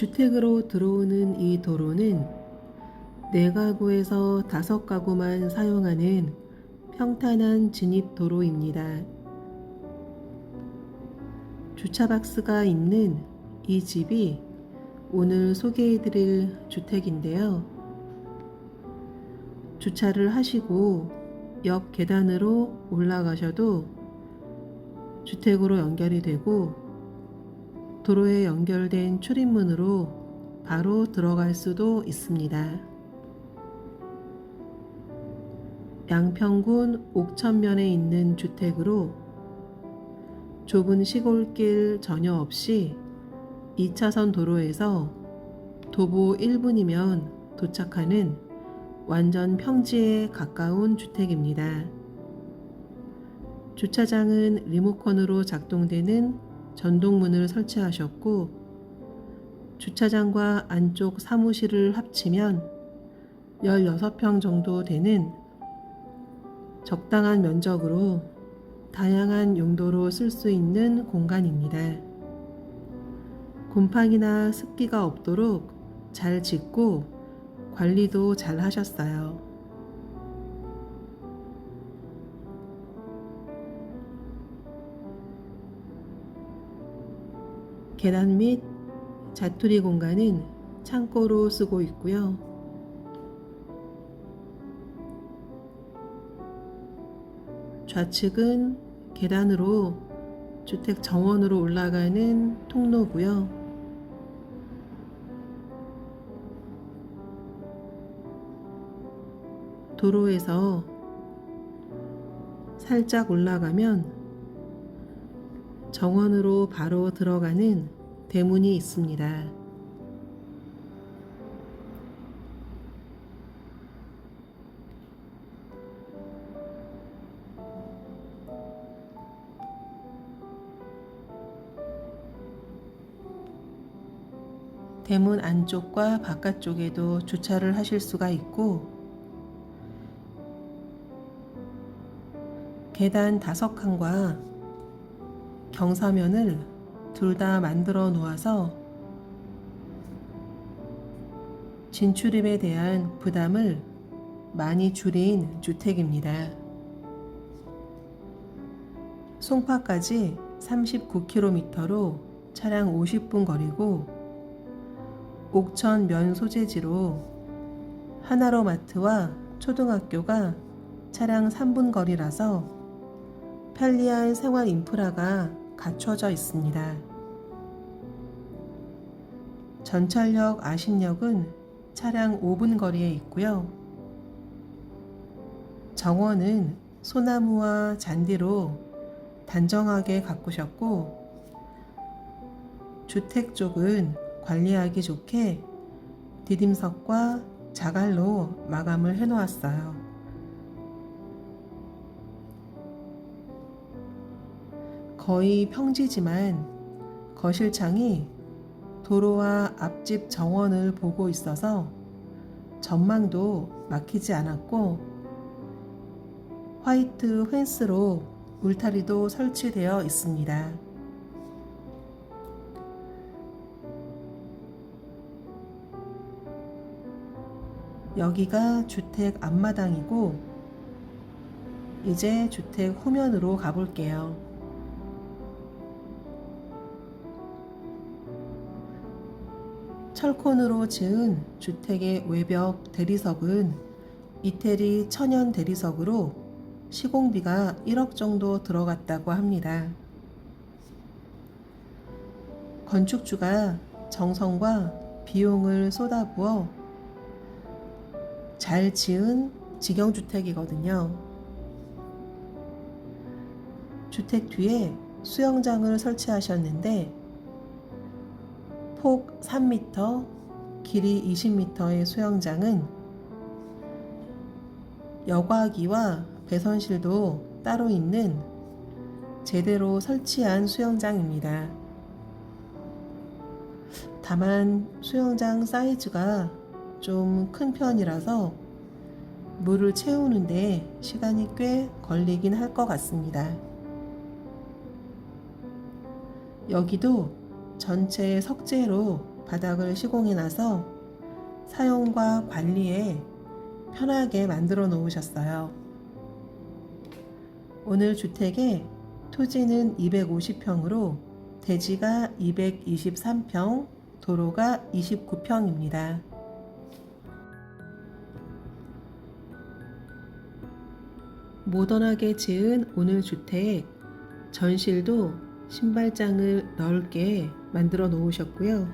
주택으로 들어오는 이 도로는 네 가구에서 다섯 가구만 사용하는 평탄한 진입 도로입니다. 주차 박스가 있는 이 집이 오늘 소개해드릴 주택인데요. 주차를 하시고 옆 계단으로 올라가셔도 주택으로 연결이 되고 도로에 연결된 출입문으로 바로 들어갈 수도 있습니다. 양평군 옥천면에 있는 주택으로 좁은 시골길 전혀 없이 2차선 도로에서 도보 1분이면 도착하는 완전 평지에 가까운 주택입니다. 주차장은 리모컨으로 작동되는 전동문을 설치하셨고 주차장과 안쪽 사무실을 합치면 16평 정도 되는 적당한 면적으로 다양한 용도로 쓸 수 있는 공간입니다. 곰팡이나 습기가 없도록 잘 짓고 관리도 잘 하셨어요. 계단 및 자투리 공간은 창고로 쓰고 있고요. 좌측은 계단으로 주택 정원으로 올라가는 통로고요. 도로에서 살짝 올라가면 정원으로 바로 들어가는 대문이 있습니다. 대문 안쪽과 바깥쪽에도 주차를 하실 수가 있고 계단 다섯 칸과 경사면을 둘 다 만들어 놓아서 진출입에 대한 부담을 많이 줄인 주택입니다. 송파까지 39km로 차량 50분 거리고 옥천 면 소재지로 하나로마트와 초등학교가 차량 3분 거리라서 편리한 생활 인프라가 갖춰져 있습니다. 전철역 아신역은 차량 5분 거리에 있고요. 정원은 소나무와 잔디로 단정하게 가꾸셨고 주택 쪽은 관리하기 좋게 디딤석과 자갈로 마감을 해 놓았어요. 거의 평지지만 거실창이 도로와 앞집 정원을 보고 있어서 전망도 막히지 않았고 화이트 펜스로 울타리도 설치되어 있습니다. 여기가 주택 앞마당이고 이제 주택 후면으로 가볼게요. 철콘으로 지은 주택의 외벽 대리석은 이태리 천연 대리석으로 시공비가 1억 정도 들어갔다고 합니다. 건축주가 정성과 비용을 쏟아부어 잘 지은 직영주택이거든요. 주택 뒤에 수영장을 설치하셨는데 폭 3m, 길이 20m의 수영장은 여과기와 배선실도 따로 있는 제대로 설치한 수영장입니다. 다만 수영장 사이즈가 좀 큰 편이라서 물을 채우는데 시간이 꽤 걸리긴 할 것 같습니다. 여기도 전체 석재로 바닥을 시공해 놔서 사용과 관리에 편하게 만들어 놓으셨어요. 오늘 주택의 토지는 250평으로 대지가 223평, 도로가 29평입니다. 모던하게 지은 오늘 주택 전실도 신발장을 넓게 만들어 놓으셨고요.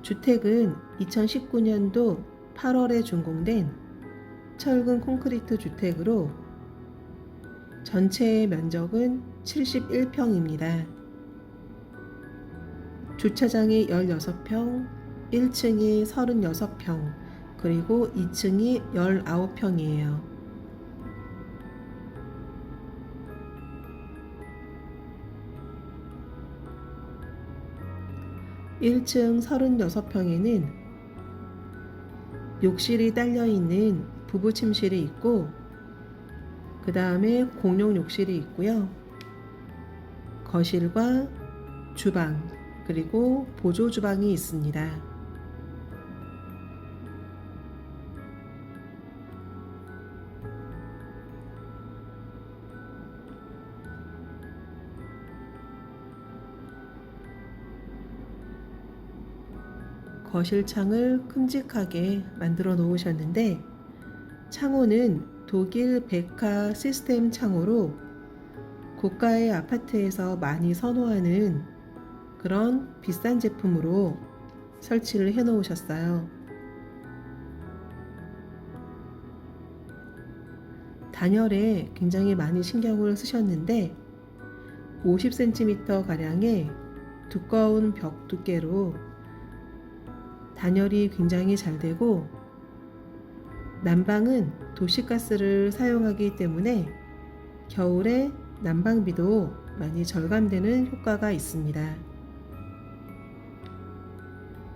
주택은 2019년도 8월에 준공된 철근 콘크리트 주택으로 전체 면적은 71평입니다. 주차장이 16평, 1층이 36평, 그리고 2층이 19평이에요. 1층 36평에는 욕실이 딸려 있는 부부 침실이 있고 그 다음에 공용 욕실이 있고요. 거실과 주방 그리고 보조 주방이 있습니다. 거실 창을 큼직하게 만들어 놓으셨는데 창호는 독일 백화 시스템 창호로 고가의 아파트에서 많이 선호하는 그런 비싼 제품으로 설치를 해 놓으셨어요. 단열에 굉장히 많이 신경을 쓰셨는데 50cm 가량의 두꺼운 벽 두께로 단열이 굉장히 잘 되고 난방은 도시가스를 사용하기 때문에 겨울에 난방비도 많이 절감되는 효과가 있습니다.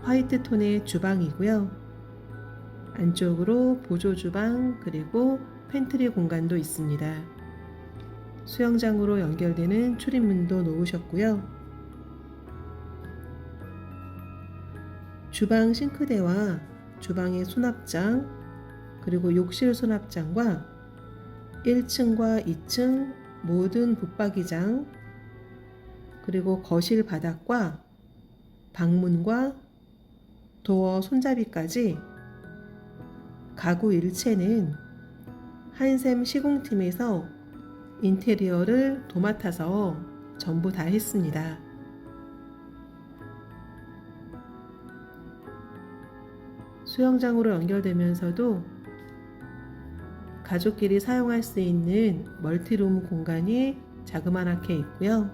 화이트 톤의 주방이고요. 안쪽으로 보조 주방 그리고 팬트리 공간도 있습니다. 수영장으로 연결되는 출입문도 놓으셨고요. 주방 싱크대와 주방의 수납장, 그리고 욕실 수납장과 1층과 2층 모든 붙박이장, 그리고 거실 바닥과 방문과 도어 손잡이까지 가구 일체는 한샘 시공팀에서 인테리어를 도맡아서 전부 다 했습니다. 수영장으로 연결되면서도 가족끼리 사용할 수 있는 멀티룸 공간이 자그마하게 있고요.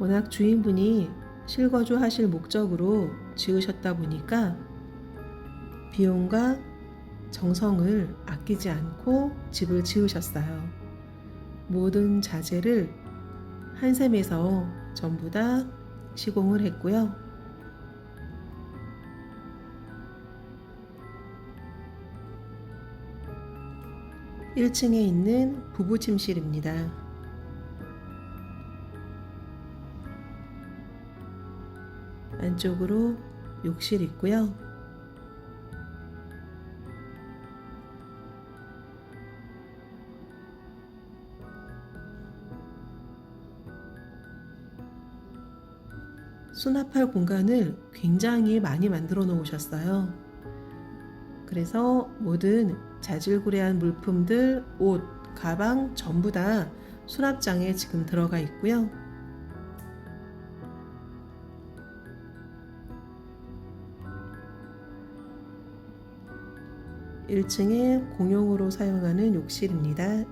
워낙 주인분이 실거주 하실 목적으로 지으셨다 보니까 비용과 정성을 아끼지 않고 집을 지으셨어요. 모든 자재를 한샘에서 전부 다 시공을 했고요. (1층에) 있는 부부 침실입니다. 안쪽으로 욕실 있고요. 수납할 공간을 굉장히 많이 만들어 놓으셨어요. 그래서 모든 자질구레한 물품들, 옷, 가방 전부 다 수납장에 지금 들어가 있고요. (1층에) 공용으로 사용하는 욕실입니다.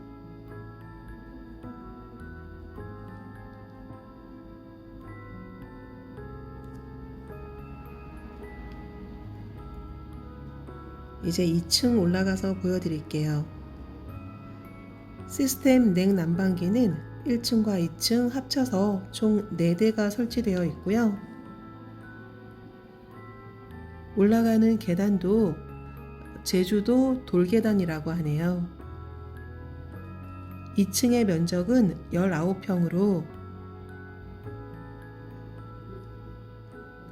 이제 2층 올라가서 보여드릴게요. 시스템 냉난방기는 1층과 2층 합쳐서 총 4대가 설치되어 있고요. 올라가는 계단도 제주도 돌계단이라고 하네요. 2층의 면적은 19평으로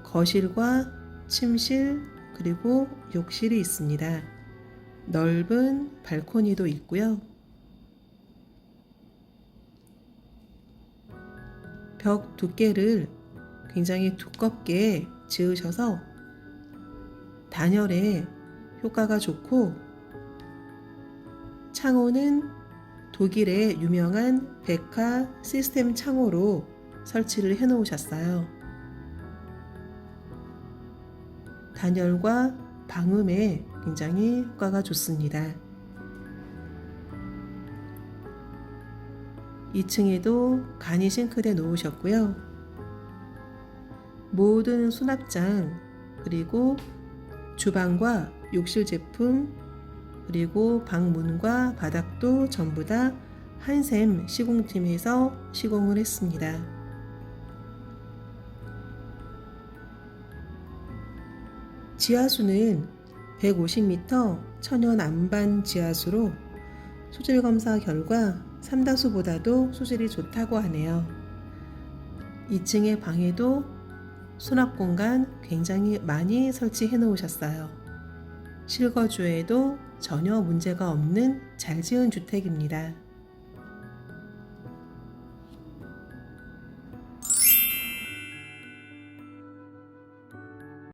거실과 침실 그리고 욕실이 있습니다. 넓은 발코니도 있고요. 벽 두께를 굉장히 두껍게 지으셔서 단열에 효과가 좋고 창호는 독일의 유명한 백화 시스템 창호로 설치를 해 놓으셨어요. 단열과 방음에 굉장히 효과가 좋습니다. 2층에도 간이 싱크대 놓으셨고요. 모든 수납장 그리고 주방과 욕실 제품 그리고 방문과 바닥도 전부 다 한샘 시공팀에서 시공을 했습니다. 지하수는 150m 천연 안반 지하수로 소질 검사 결과 삼다수보다도 소질이 좋다고 하네요. 2층의 방에도 수납 공간 굉장히 많이 설치해 놓으셨어요. 실거주에도 전혀 문제가 없는 잘 지은 주택입니다.